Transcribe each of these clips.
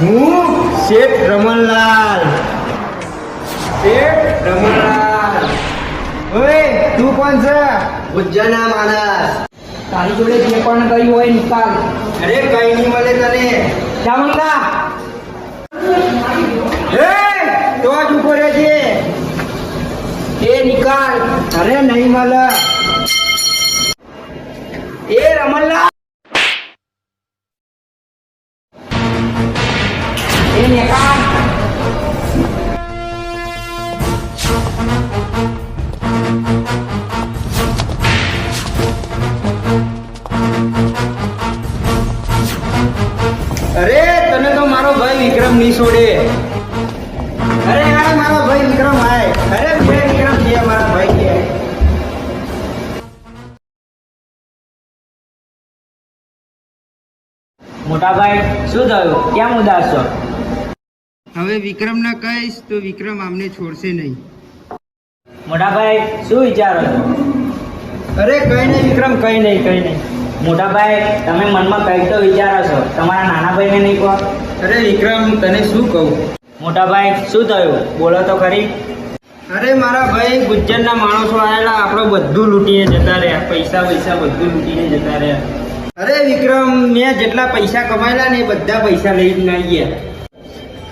હું શેઠ રમણલાલ. શેઠ રમણલાલ. ઓય તું કોણ છે? ઉજ્જના માણસ. તારી જોડે જે પણ ગયું હોય નિકાલ. અરે કઈ નહીં મળે તને. ક્યાં મંગા હે તો જ ઊભો છે એ નિકાલ. અરે નહીં મળે. એ રમણલા મોટા ભાઈ શું થયું? કેમ ઉદાસ છો? હવે વિક્રમને કહીશ તો વિક્રમ આમને છોડશે નહીં. મોટાભાઈ શું વિચારો છો? અરે કઈ નહીં વિક્રમ કઈ નહીં કઈ નહીં. મોટા ભાઈ તમે મનમાં કઈ તો વિચારો છો. તમારા નાના ભાઈને નહીં કહો. અરે વિક્રમ તને શું કહું? મોટાભાઈ શું થયું? બોલો તો ખરી. અરે મારા ભાઈ ગુજ્જરના માણસો આવેલા આપણો બધું લૂંટીને જતા રહ્યા પૈસા પૈસા બધું લૂંટીને જતા રહ્યા. અરે વિક્રમ મેં જેટલા પૈસા કમાયેલા ને એ બધા પૈસા લઈને આવી ગયા.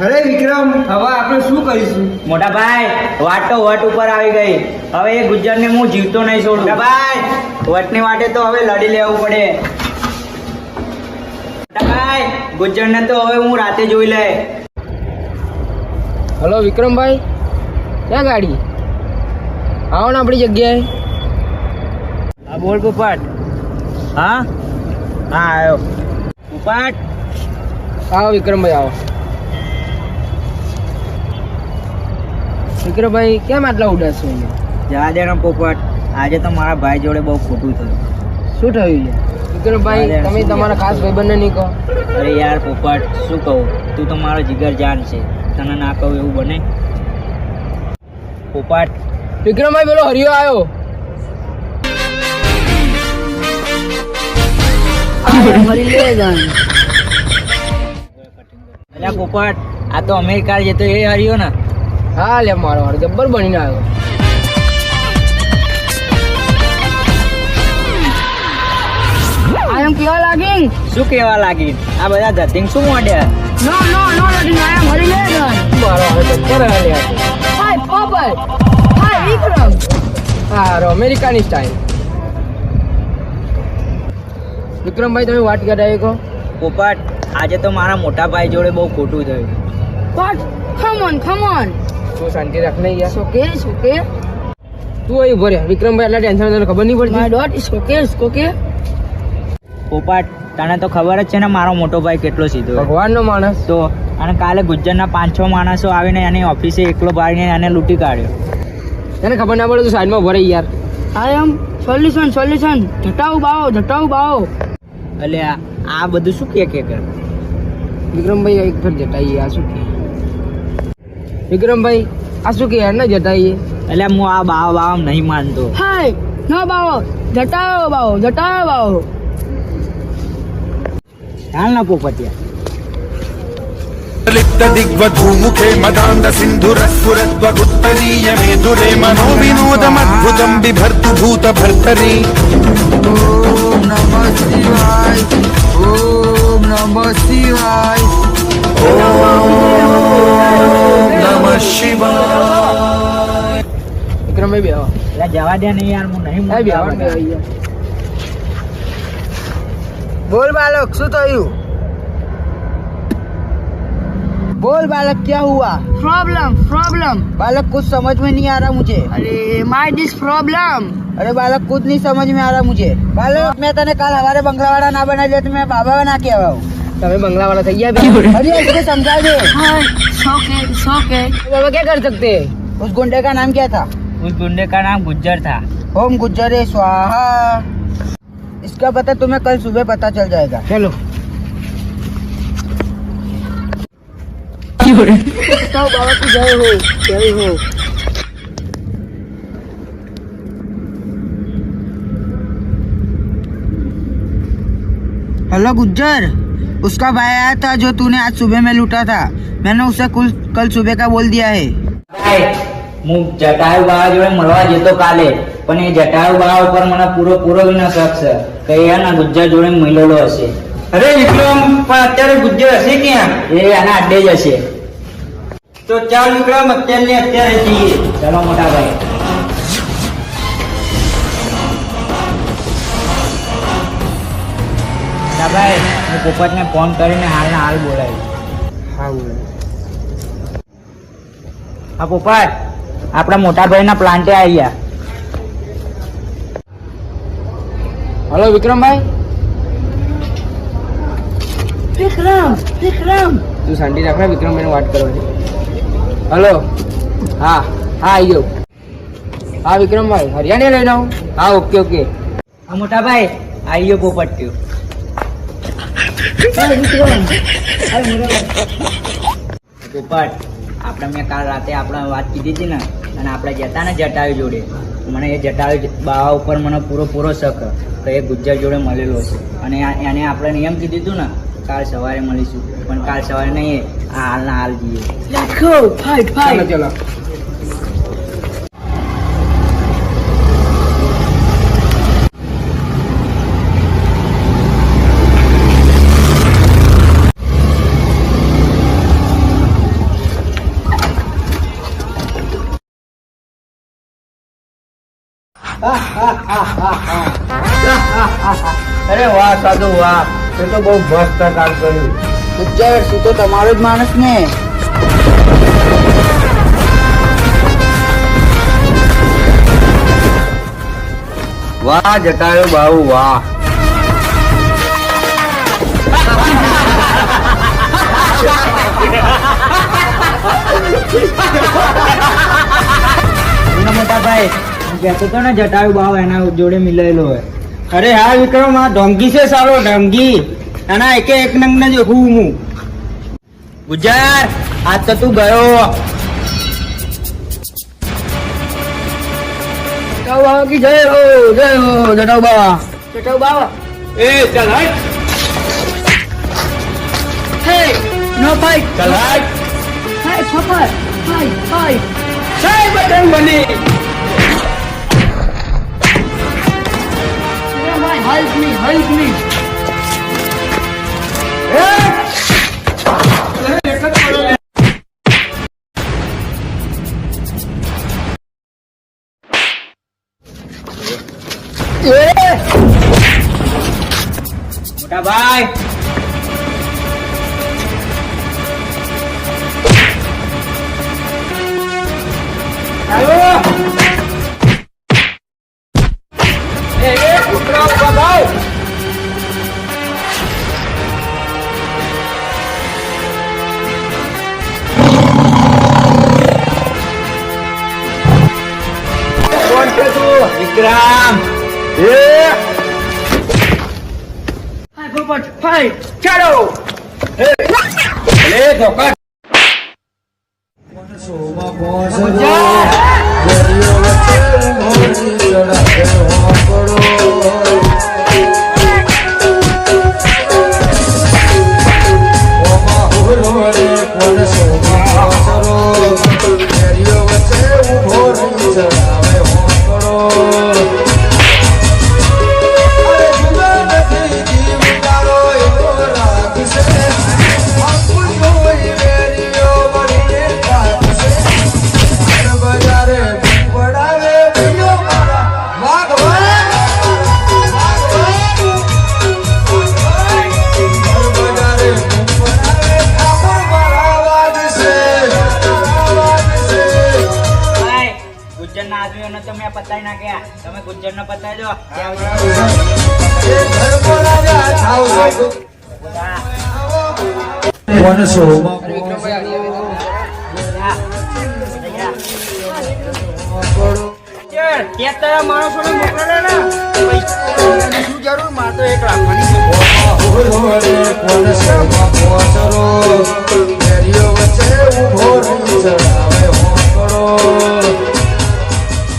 અરે વિક્રમ હવે આપણે શું કરીશું? મોટા ભાઈ વાટ તો વટ ઉપર આવી ગઈ. હવે એ ગુજરને હું જીવતો નહીં છોડું. મોટા ભાઈ વટની વાટે તો હવે લડી લેવું પડે. મોટા ભાઈ ગુજરને તો હવે હું રાતે જોઈ લે. હલો વિક્રમભાઈ ક્યાં ગાડી? આવો ને આપણી જગ્યાએ. આ બોલ પોપટ હા? હા આવ્યો ઉપાટ આવો વિક્રમભાઈ આવો. વિક્રમભાઈ કેમ આટલા ઉદાસ છો જવા દે ને પોપટ. આજે તો મારા ભાઈ જોડે બહુ ખોટું થયું. શું થયું છે? વિક્રમભાઈ તમે તમારા ખાસ ભાઈબંધને નહીં કહો. અરે યાર પોપટ શું કહું? તું તો મારો જીગર જાન છે. તને ના કહું એવું બને? પોપટ. વિક્રમભાઈ પેલો હરિયો આવ્યો અલ્યા પોપટ આ તો અમેરિકા જતો એ હાર્યો ને. હા લે મારો હાર જબ્બર બનીને આવ્યો. શું કેવા લાગી આ બધા ધતિંગ શું. મારો હાર હાલ્યા અમેરિકાની સ્ટાઇલ વિક્રમભાઈ તમે વાત કરાવી કહો પોપટ આજે તો મારા મોટા ભાઈ જોડે બહુ ખોટું થયું. on, come on. તું શાંતિ રાખ નહીં યાર ઓકે ઓકે તું અહીં ઊભો રહ્યા વિક્રમભાઈ એટલા ટેન્શન તને ખબર નહીં પડતી? My dot is okay is okay પોપટ તને તો ખબર જ છે ને મારો મોટો ભાઈ કેટલો સીધો. ભગવાનનો માણસ. તો અને કાલે ગુજ્જરના પાંચ છ માણસો આવીને એની ઓફિસે એકલો ભાઈને એને લૂંટી કાઢ્યો. તને ખબર ના પડે તું સાઈડમાં ઊભો રહી યાર. આઈ એમ સોલ્યુશન સોલ્યુશન જટાઉ બાવો જટાઉ બાઓ. એટલે આ બધું શું કે વિક્રમભાઈ એક ફેર જટાઈએ આ શું કે વિક્રમભાઈ આ શું કે ન જટાઈએ એટલે હું આ બાવ બાવ નહીં માનતો. હાય ન બાવો જટાયો બાવો જટાયો બાવો. હાલ ના પોપટિયા. લિપ્ત દિગ્વધુ મુખે મદાંત સિંધુરસ્ફુરત્વ ગુત્તરીય મેદુરે મનો વિનોદમદ્ભુતમ બિભર્તુ ભૂત ભર્તરી. બેહો. એટલે જવા દે નહીં યાર હું નહીં હા બેહો માનતો જવા દે ને યાર બોલ બાલક શું થયું? बोल बालक क्या हुआ Problem, problem. बालक कुछ समझ में नहीं आ रहा मुझे अरे my this problem. अरे बालक कुछ नहीं समझ में आ रहा मुझे बालक मैं तने कल हमारे बंगला वाला ना बना दिया तो मैं बाबा बना के आवा हूँ તમે બંગલા वाला થઈ ગયા अरे इसको समझा दे Hi, it's okay, it's okay. बाबा क्या कर सकते हैं उस गुंडे का नाम क्या था उस गुंडे का नाम गुज्जर था ओम गुज्जरे स्वाहा इसका पता तुम्हें कल सुबह पता चल जाएगा चलो જટાઉ બાબા की जय हो जय हो हेलो गुज्जर उसका भाई आया था जो तूने आज सुबह में लूटा था मैंने उसे कुल कल सुबह का बोल दिया है ભાઈ હું જટાયુ બાવા જોડે મળવા જતો કાલે પણ એ જટાયુ બાવા ઉપર મને પૂરો પૂરો ન શક છે કે એ એના ગુજ્જર જોડે મળેલો હશે અરે વિક્રમ પણ અત્યારે ગુજ્જર હશે ક્યાં એ એના અડ્ડે જ હશે તો ચાલ નીકળો અત્યારની અત્યારે જઈએ ચલો મોટા ભાઈ. ભાઈ હું પોપટને ફોન કરીને હાલને હાલ બોલાવી હા બોલાવી હા પોપટ આપણા મોટા ભાઈના પ્લાન્ટે આવ્યા હલો વિક્રમભાઈ. વિક્રમ વિક્રમ. તું શાંતિ રાખને વિક્રમભાઈને વાત કરો હલો. હા હા આવી ગયો. હા વિક્રમભાઈ હરિયાણી લઈને આવું. હા ઓકે ઓકે. હા મોટા ભાઈ આવી ગયો પોપટ થયો પોપટ આપણે મેં કાલ રાતે આપણે વાત કીધી હતી ને અને આપણે જતા ને જટાવી જોડે. મને એ જટાવી બાવા ઉપર મને પૂરો પૂરો શક. તો એ ગુજ્જર જોડે મળેલો છે. અને એને આપણે એમ કીધું હતું ને કાલ સવારે મળીશું. પણ કાલ સવારે નહીં આ હાલના હાલ જઈએ લેટ્સ ગો ફાઇટ ફાઇટ ચલો અરે વાહ સાધુ વાહ તે તો બહુ મસ્ત કામ કર્યું ગુજ્જર શું તો તમારો જ માણસ ને? વાહ જટાયો બાહુ વાહ. મોટા ભાઈ કહેતો હતો ને જટાયુ બાવ એના જોડે મિલાયેલો હોય. અરે હા વિક્રમ આ ઢોંગી છે સારો ઢોંગી આના એકે એક નંગ ને જો હું હું ગુજર આજ તો તું ગયો. જટાઉ કી જય હો જય હો જટાઉ બાબા જટાઉ બાવા એ ચાલ હટ. હે નો ફાઇટ ચાલ હટ. બટન બની. હેલ્પ મી હેલ્પ મી મોટા ભાઈ વિક્રમ ફાઇટ પોપટ ફાઇટ ચાલો લે ધોકા ભાઈ તમે આ પતાવી નાખ્યા તમે ગુજ્જર ને પતાવી દો માણસો ને મોકલે ને શું જરૂર મારે તો એક રાખવાની